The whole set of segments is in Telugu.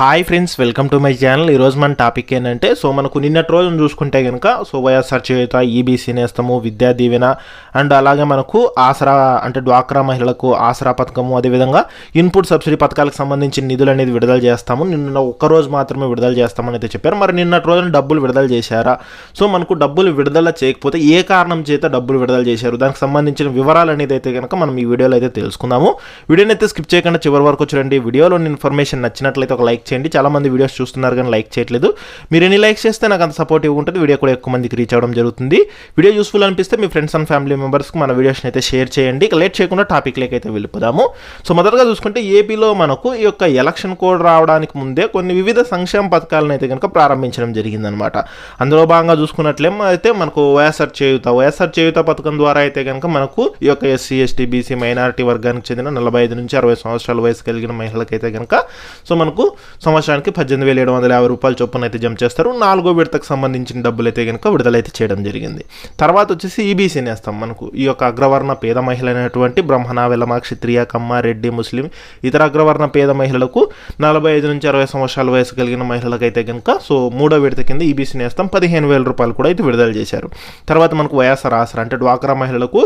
Hi friends welcome to my channel ఈరోజు మన టాపిక్ ఏంటంటే సో మనకు నిన్నటి రోజును చూసుకుంటే కనుక so YSR Cheyutha EBC Nestham Vidya Deevena and అలాగే మనకు ఆసరా అంటే డ్వాక్రా మహిళలకు ఆసరా పథకము అదేవిధంగా ఇన్పుట్ సబ్సిడీ పథకాలకు సంబంధించిన నిధులు అనేది విడుదల చేస్తాము. నిన్న ఒక్క రోజు మాత్రమే విడుదల చేస్తామని అయితే చెప్పారు. మరి నిన్నటి రోజున డబ్బులు విడుదల చేశారా? సో మనకు డబ్బులు విడుదల చేయకపోతే ఏ కారణం చేత డబ్బులు విడుదల చేశారు? దానికి సంబంధించిన వివరాలు అనేది అయితే కనుక మనం ఈ వీడియోలో అయితే తెలుసుకుందాము. వీడియోని అయితే స్కిప్ చేయకుండా చివరి వరకు చూడండి. వీడియోలోని ఇన్ఫర్మేషన్ నచ్చినట్లయితే ఒక లైక్ చేయండి. చాలా మంది వీడియోస్ చూస్తున్నారు కానీ లైక్ చేయట్లేదు. మీరు ఎన్ని లైక్స్ చేస్తే నాకు అంత సపోర్టివ్ ఉంటుంది. వీడియో కూడా ఎక్కువ మందికి రీచ్ అవ్వడం జరుగుతుంది. వీడియో యూస్ఫుల్ అనిపిస్తే మీ ఫ్రెండ్స్ అండ్ ఫ్యామిలీ మెంబర్స్కి మన వీడియోస్ని అయితే షేర్ చేయండి. ఇక లేట్ చేయకుండా టాపిక్లోకి అయితే వెళ్ళిపోదాము. సో మొదటగా చూసుకుంటే ఏపీలో మనకు ఈ యొక్క ఎలక్షన్ కోడ్ రావడానికి ముందే కొన్ని వివిధ సంక్షేమ పథకాలను అయితే కనుక ప్రారంభించడం జరిగిందనమాట అందులో భాగంగా చూసుకున్నట్లే అయితే మనకు వైఎస్ఆర్ చేయుత. వైఎస్ఆర్ చేయుత పథకం ద్వారా అయితే కనుక మనకు ఈ యొక్క ఎస్సీ ఎస్టీ బీసీ మైనారిటీ వర్గానికి చెందిన నలభై ఐదు నుంచి అరవై సంవత్సరాల వయసు కలిగిన మహిళలకైతే కనుక సో మనకు సంవత్సరానికి పద్దెనిమిది వేల ఏడు వందల యాభై రూపాయల చొప్పున అయితే జమ చేస్తారు. నాలుగో విడతకు సంబంధించిన డబ్బులు అయితే కనుక విడుదలైతే చేయడం జరిగింది. తర్వాత వచ్చేసి ఈబీసీ నేస్తాం మనకు. ఈ యొక్క అగ్రవర్ణ పేద మహిళ అయినటువంటి బ్రహ్మణ వెలమ క్షత్రియ కమ్మ రెడ్డి ముస్లిం ఇతర అగ్రవర్ణ పేద మహిళలకు నలభై ఐదు నుంచి అరవై సంవత్సరాల వయసు కలిగిన మహిళలకైతే కనుక సో మూడో విడత కింద ఈబీసీ నేస్తాం పదిహేను వేల రూపాయలు కూడా అయితే విడుదల చేశారు. తర్వాత మనకు వైఎస్ఆర్ ఆసరా అంటే డ్వాక్రా మహిళలకు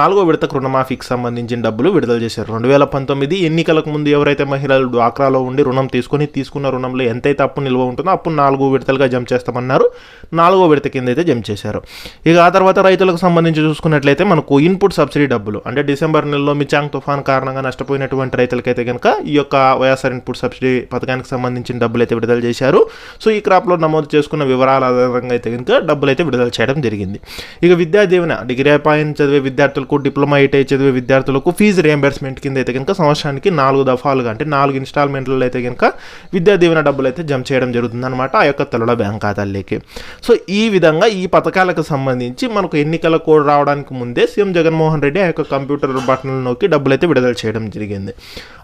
నాలుగో విడతకు రుణమాఫీకి సంబంధించిన డబ్బులు విడుదల చేశారు. రెండు వేల పంతొమ్మిది ఎన్నికలకు ముందు ఎవరైతే మహిళలు డ్వాక్రాలో ఉండి రుణం తీసుకొని తీసుకున్న రుణంలో ఎంతైతే అప్పు నిల్వ ఉంటుందో అప్పు నాలుగు విడతలుగా జమ చేస్తామన్నారు. నాలుగో విడత కింద అయితే జమ చేశారు. ఇక ఆ తర్వాత రైతులకు సంబంధించి చూసుకున్నట్లయితే మనకు ఇన్పుట్ సబ్సిడీ డబ్బులు అంటే డిసెంబర్ నెలలో మిచాంగ్ తుఫాన్ కారణంగా నష్టపోయినటువంటి రైతులకైతే కనుక ఈ యొక్క వైఎస్ఆర్ ఇన్పుట్ సబ్సిడీ పథకానికి సంబంధించిన డబ్బులు అయితే విడుదల చేశారు. సో ఈ క్రాప్లో నమోదు చేసుకున్న వివరాల ఆధారంగా అయితే కనుక డబ్బులు అయితే విడుదల చేయడం జరిగింది. ఇక విద్యా దీవెన డిగ్రీ అపాయం చదివే విద్యార్థులకు డిప్లొమా ఐటీఐ చదివే విద్యార్థులకు ఫీజు రియంబర్స్మెంట్ కింద అయితే కనుక సంవత్సరానికి నాలుగు దఫాలుగా అంటే నాలుగు ఇన్స్టాల్మెంట్లలో అయితే కనుక విద్యా దీవెన డబ్బులు అయితే జమ చేయడం జరుగుతుంది అనమాట ఆ యొక్క తల్లుల బ్యాంక్ ఖాతాల్లోకి. సో ఈ విధంగా ఈ పథకాలకు సంబంధించి మనకు ఎన్నికల కోడ్ రావడానికి ముందే సీఎం జగన్మోహన్ రెడ్డి ఆ యొక్క కంప్యూటర్ బటన్లు నొక్కి డబ్బులు అయితే విడుదల చేయడం జరిగింది.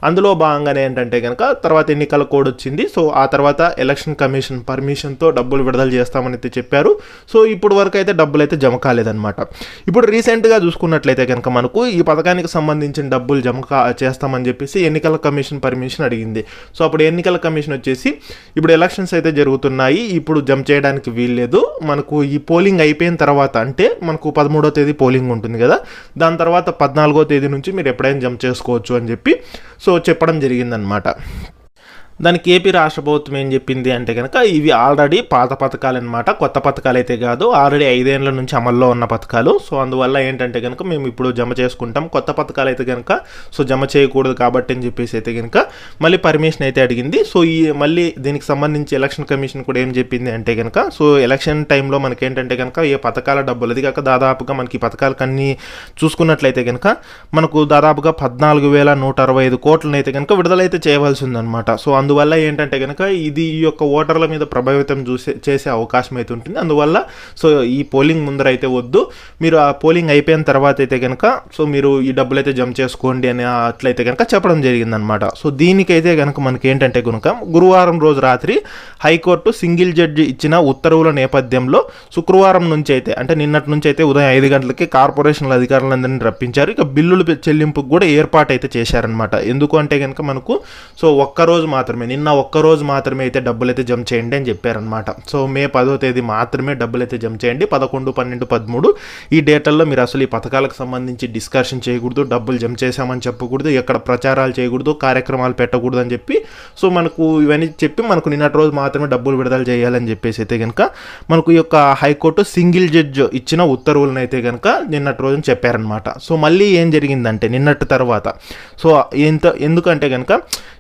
అందులో భాగంగానే ఏంటంటే కనుక తర్వాత ఎన్నికల కోడ్ వచ్చింది. సో ఆ తర్వాత ఎలక్షన్ కమిషన్ పర్మిషన్తో డబ్బులు విడుదల చేస్తామని అయితే చెప్పారు. సో ఇప్పుడు వరకు అయితే డబ్బులు అయితే జమ కాలేదన్నమాట. ఇప్పుడు రీసెంట్గా చూసుకున్నట్లయితే కనుక మనకు ఈ పథకానికి సంబంధించిన డబ్బులు జమ కా చేస్తామని చెప్పేసి ఎన్నికల కమిషన్ పర్మిషన్ అడిగింది. సో అప్పుడు ఎన్నికల కమిషన్ వచ్చేసి ఇప్పుడు ఎలక్షన్స్ అయితే జరుగుతున్నాయి. ఇప్పుడు జంప్ చేయడానికి వీల్లేదు మనకు ఈ పోలింగ్ అయిపోయిన తర్వాత అంటే మనకు పదమూడో తేదీ పోలింగ్ ఉంటుంది కదా. దాని తర్వాత పద్నాలుగో తేదీ నుంచి మీరు ఎప్పుడైనా జంప్ చేసుకోవచ్చు అని చెప్పి సో చెప్పడం జరిగిందనమాట దానికి ఏపీ రాష్ట్ర ప్రభుత్వం ఏం చెప్పింది అంటే కనుక ఇవి ఆల్రెడీ పాత పథకాలు అనమాట కొత్త పథకాలు అయితే కాదు ఆల్రెడీ ఐదేళ్ళ నుంచి అమల్లో ఉన్న పథకాలు. సో అందువల్ల ఏంటంటే కనుక మేము ఇప్పుడు జమ చేసుకుంటాం. కొత్త పథకాలు అయితే కనుక సో జమ చేయకూడదు కాబట్టి అని చెప్పేసి అయితే కనుక మళ్ళీ పర్మిషన్ అయితే అడిగింది. సో ఈ మళ్ళీ దీనికి సంబంధించి ఎలక్షన్ కమిషన్ కూడా ఏం చెప్పింది అంటే కనుక సో ఎలక్షన్ టైంలో మనకి ఏంటంటే కనుక ఏ పథకాల డబ్బులు అది కాక దాదాపుగా మనకి ఈ పథకాలకు అన్ని చూసుకున్నట్లయితే కనుక మనకు దాదాపుగా పద్నాలుగు వేల నూట అరవై ఐదు కోట్లనైతే అయితే కనుక విడుదలైతే చేయవలసి ఉందన్నమాట. సో అందువల్ల ఏంటంటే కనుక ఇది ఈ యొక్క ఓటర్ల మీద ప్రభావితం చూసే చేసే అవకాశం అయితే ఉంటుంది. అందువల్ల సో ఈ పోలింగ్ ముందర అయితే వద్దు. మీరు ఆ పోలింగ్ అయిపోయిన తర్వాత అయితే కనుక సో మీరు ఈ డబ్బులు అయితే జమ చేసుకోండి అని అట్లయితే కనుక చెప్పడం జరిగిందనమాట సో దీనికైతే కనుక మనకి ఏంటంటే కనుక గురువారం రోజు రాత్రి హైకోర్టు సింగిల్ జడ్జి ఇచ్చిన ఉత్తర్వుల నేపథ్యంలో శుక్రవారం నుంచి అయితే అంటే నిన్నటి నుంచి అయితే ఉదయం ఐదు గంటలకి కార్పొరేషన్ల అధికారులందరినీ రప్పించారు. ఇక బిల్లులు చెల్లింపుకు కూడా ఏర్పాటు అయితే చేశారనమాట ఎందుకు అంటే కనుక మనకు సో ఒక్కరోజు మాత్రమే. నిన్న ఒక్కరోజు మాత్రమే అయితే డబ్బులు అయితే జమ చేయండి అని చెప్పారనమాట సో మే పదో తేదీ మాత్రమే డబ్బులు అయితే జమ చేయండి. పదకొండు పన్నెండు పదమూడు ఈ డేటల్లో మీరు అసలు ఈ పథకాలకు సంబంధించి డిస్కషన్ చేయకూడదు డబ్బులు జమ చేశామని చెప్పకూడదు ఎక్కడ ప్రచారాలు చేయకూడదు కార్యక్రమాలు పెట్టకూడదు అని చెప్పి. సో మనకు ఇవన్నీ చెప్పి మనకు నిన్నటి రోజు మాత్రమే డబ్బులు విడుదల చేయాలని చెప్పేసి అయితే కనుక మనకు ఈ యొక్క హైకోర్టు సింగిల్ జడ్జ్ ఇచ్చిన ఉత్తర్వులను అయితే కనుక నిన్నటి రోజున చెప్పారనమాట సో మళ్ళీ ఏం జరిగిందంటే నిన్నటి తర్వాత. సో ఎంత ఎందుకంటే కనుక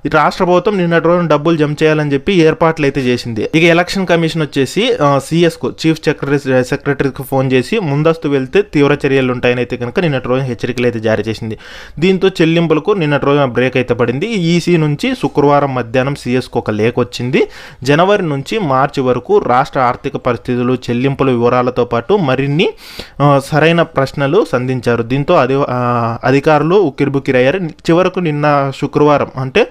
ఈ రాష్ట్ర ప్రభుత్వం నిన్నటి రోజున డబ్బులు జమ చేయాలని చెప్పి ఏర్పాట్లు అయితే చేసింది. ఇక ఎలక్షన్ కమిషన్ వచ్చేసి సిఎస్కు చీఫ్ సెక్రటరీ సెక్రటరీకి ఫోన్ చేసి ముందస్తు వెళ్తే తీవ్ర చర్యలు ఉంటాయని అయితే కనుక నిన్నటి రోజున హెచ్చరికలు అయితే జారీ చేసింది. దీంతో చెల్లింపులకు నిన్నటి రోజున బ్రేక్ అయితే పడింది. ఈసీ నుంచి శుక్రవారం మధ్యాహ్నం సిఎస్కు ఒక లేఖ వచ్చింది. జనవరి నుంచి మార్చి వరకు రాష్ట్ర ఆర్థిక పరిస్థితులు చెల్లింపుల వివరాలతో పాటు మరిన్ని సరైన ప్రశ్నలు సంధించారు. దీంతో అధి అధికారులు ఉక్కిరిబుక్కిరయ్యారు. చివరకు నిన్న శుక్రవారం అంటే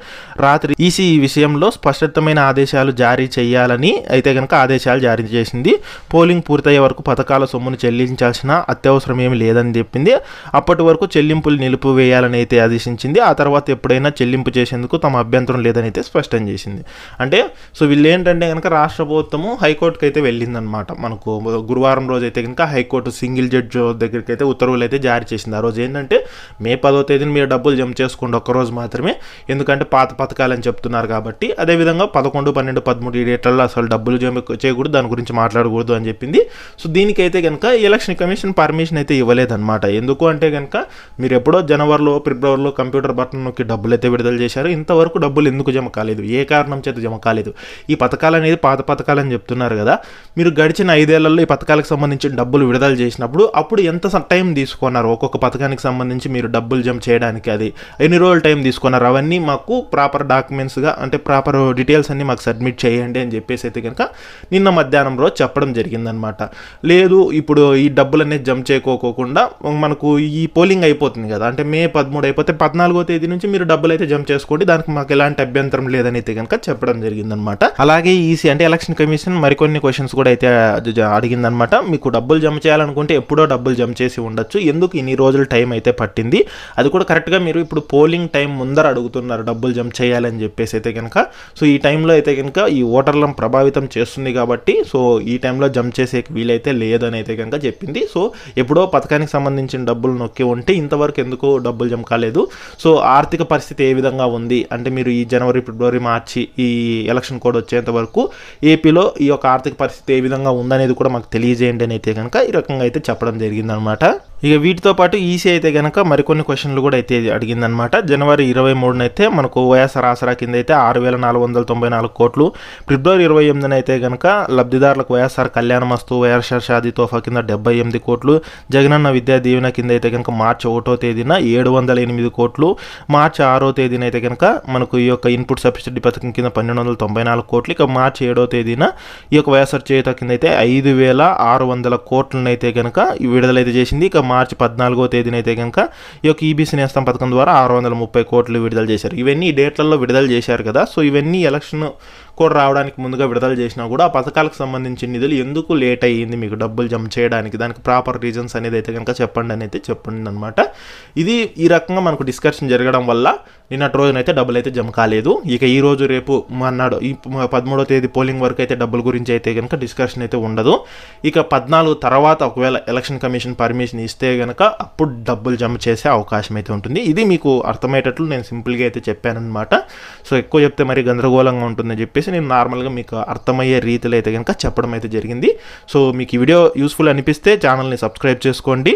రాత్రి ఈసీ ఈ విషయంలో స్పష్టతమైన ఆదేశాలు జారీ చేయాలని అయితే కనుక ఆదేశాలు జారీ చేసింది. పోలింగ్ పూర్తయ్యే వరకు పథకాల సొమ్మును చెల్లించాల్సిన అత్యవసరం ఏమి లేదని చెప్పింది. అప్పటి వరకు చెల్లింపులు నిలిపివేయాలని అయితే ఆదేశించింది. ఆ తర్వాత ఎప్పుడైనా చెల్లింపు చేసేందుకు తమ అభ్యంతరం లేదని అయితే స్పష్టం చేసింది. అంటే సో వీళ్ళు ఏంటంటే కనుక రాష్ట్ర ప్రభుత్వము హైకోర్టుకి అయితే వెళ్ళిందనమాట మనకు గురువారం రోజు అయితే కనుక హైకోర్టు సింగిల్ జడ్జ్ దగ్గరికి అయితే ఉత్తర్వులు అయితే జారీ చేసింది. ఆ రోజు ఏంటంటే మే పదో తేదీన మీరు డబ్బులు జమ చేసుకోండి ఒక్కరోజు మాత్రమే. ఎందుకంటే పాత పథకాలని చెప్తున్నారు కాబట్టి అదేవిధంగా పదకొండు పన్నెండు పదమూడు ఈ డేట్లలో అసలు డబ్బులు జమ చేయకూడదు దాని గురించి మాట్లాడకూడదు అని చెప్పింది. సో దీనికైతే కనుక ఎలక్షన్ కమిషన్ పర్మిషన్ అయితే ఇవ్వలేదన్నమాట. ఎందుకు అంటే కనుక మీరు ఎప్పుడో జనవరిలో ఫిబ్రవరిలో కంప్యూటర్ బటన్ నొక్కి డబ్బులు అయితే విడుదల చేశారు. ఇంతవరకు డబ్బులు ఎందుకు జమ కాలేదు? ఏ కారణం చేత జమ కాలేదు? ఈ పథకాలు అనేది పాత పథకాలు అని చెప్తున్నారు కదా. మీరు గడిచిన ఐదేళ్ళలో ఈ పథకాలకు సంబంధించిన డబ్బులు విడుదల చేసినప్పుడు అప్పుడు ఎంత స- టైం తీసుకున్నారు? ఒక్కొక్క పథకానికి సంబంధించి మీరు డబ్బులు జమ చేయడానికి అది ఎన్ని రోజులు టైం తీసుకున్నారు? అవన్నీ మాకు ప్రాపర్ డాక్యుమెంట్స్గా అంటే ప్రాపర్ డీటెయిల్స్ అన్ని మాకు సబ్మిట్ చేయండి అని చెప్పేసి అయితే కనుక నిన్న మధ్యాహ్నం రోజు చెప్పడం జరిగిందనమాట లేదు ఇప్పుడు ఈ డబ్బులు అనేది జమ చేయకోకుండా మనకు ఈ పోలింగ్ అయిపోతుంది కదా. అంటే మే పదమూడు అయిపోతే పద్నాలుగో తేదీ నుంచి మీరు డబ్బులు అయితే జమ చేసుకోండి. దానికి మాకు ఎలాంటి అభ్యంతరం లేదని అయితే కనుక చెప్పడం జరిగిందనమాట అలాగే ఈసీ అంటే ఎలక్షన్ కమిషన్ మరికొన్ని క్వశ్చన్స్ కూడా అయితే జ- అడిగిందనమాట మీకు డబ్బులు జమ చేయాలనుకుంటే ఎప్పుడో డబ్బులు జమ చేసి ఉండొచ్చు. ఎందుకు ఇన్ని రోజులు టైం అయితే పట్టింది? అది కూడా కరెక్ట్గా మీరు ఇప్పుడు పోలింగ్ టైం ముందర అడుగుతున్నారు డబ్బులు జమ చేయాలని చెప్పేసి అయితే కనుక సో ఈ టైంలో అయితే కనుక ఈ ఓటర్లను ప్రభావితం చేస్తుంది కాబట్టి సో ఈ టైంలో జంప్ చేసే వీలైతే లేదని అయితే కనుక చెప్పింది. సో ఎప్పుడో పథకానికి సంబంధించిన డబ్బులు నొక్కి ఉంటే ఇంతవరకు ఎందుకు డబ్బులు జమ కాలేదు. సో ఆర్థిక పరిస్థితి ఏ విధంగా ఉంది? అంటే మీరు ఈ జనవరి ఫిబ్రవరి మార్చి ఈ ఎలక్షన్ కోడ్ వచ్చేంత వరకు ఏపీలో ఈ యొక్క ఆర్థిక పరిస్థితి ఏ విధంగా ఉందనేది కూడా మాకు తెలియజేయండి అని అయితే కనుక ఈ రకంగా అయితే చెప్పడం జరిగిందనమాట ఇక వీటితో పాటు ఈసీ అయితే కనుక మరికొన్ని క్వశ్చన్లు కూడా అయితే అడిగిందనమాట జనవరి ఇరవై మూడున అయితే మనకు వైఎస్ఆర్ ఆసరా కింద అయితే ఆరు వేల నాలుగు వందల తొంభై నాలుగు కోట్లు. ఫిబ్రవరి ఇరవై ఎనిమిదిన అయితే కనుక లబ్ధిదారులకు వైఎస్ఆర్ కళ్యాణ మస్తు వైఎస్ఆర్ షాదీ తోఫా కింద డెబ్బై ఎనిమిది కోట్లు. జగనన్న విద్యా దీవెన కింద అయితే కనుక మార్చి ఒకటో తేదీన ఏడు వందల ఎనిమిది కోట్లు. మార్చి ఆరో తేదీన అయితే కనుక మనకు ఈ యొక్క ఇన్పుట్ సబ్సిడీ పథకం కింద పన్నెండు వందల తొంభై నాలుగు కోట్లు. ఇక మార్చి ఏడో తేదీన ఈ యొక్క వైఎస్ఆర్ చేయుత కింద అయితే ఐదు వేల ఆరు వందల కోట్లను అయితే కనుక విడుదలైతే చేసింది. ఇక మార్చి పద్నాలుగో తేదీన అయితే కనుక ఈ యొక్క ఈబీసీ నేస్తం పథకం ద్వారా ఆరు వందల ముప్పై కోట్లు విడుదల చేశారు. ఇవన్నీ డేట్లలో విడుదల చేశారు కదా. సో ఇవన్నీ ఎలక్షన్ కూడా రావడానికి ముందుగా విడుదల చేసినా కూడా ఆ పథకాలకు సంబంధించిన నిధులు ఎందుకు లేట్ అయ్యింది? మీకు డబ్బులు జమ చేయడానికి దానికి ప్రాపర్ రీజన్స్ అనేది అయితే కనుక చెప్పండి అని అయితే చెప్పండి అనమాట ఇది ఈ రకంగా మనకు డిస్కషన్ జరగడం వల్ల నిన్నటి రోజునైతే డబ్బులు అయితే జమ కాలేదు. ఇక ఈ రోజు రేపు మన్నాడు ఈ పదమూడో తేదీ పోలింగ్ వరకు అయితే డబ్బుల గురించి అయితే కనుక డిస్కషన్ అయితే ఉండదు. ఇక పద్నాలుగు తర్వాత ఒకవేళ ఎలక్షన్ కమిషన్ పర్మిషన్ ఇస్తే కనుక అప్పుడు డబ్బులు జమ చేసే అవకాశం అయితే ఉంటుంది. ఇది మీకు అర్థమయ్యేటట్లు నేను సింపుల్గా అయితే చెప్పానన్నమాట. సో ఎక్కువ చెప్తే మరి గందరగోళంగా ఉంటుందని చెప్పేసి నేను నార్మల్గా మీకు అర్థమయ్యే రీతిలో అయితే కనుక చెప్పడం అయితే జరిగింది. సో మీకు ఈ వీడియో యూస్ఫుల్ అనిపిస్తే ఛానల్ని సబ్స్క్రైబ్ చేసుకోండి.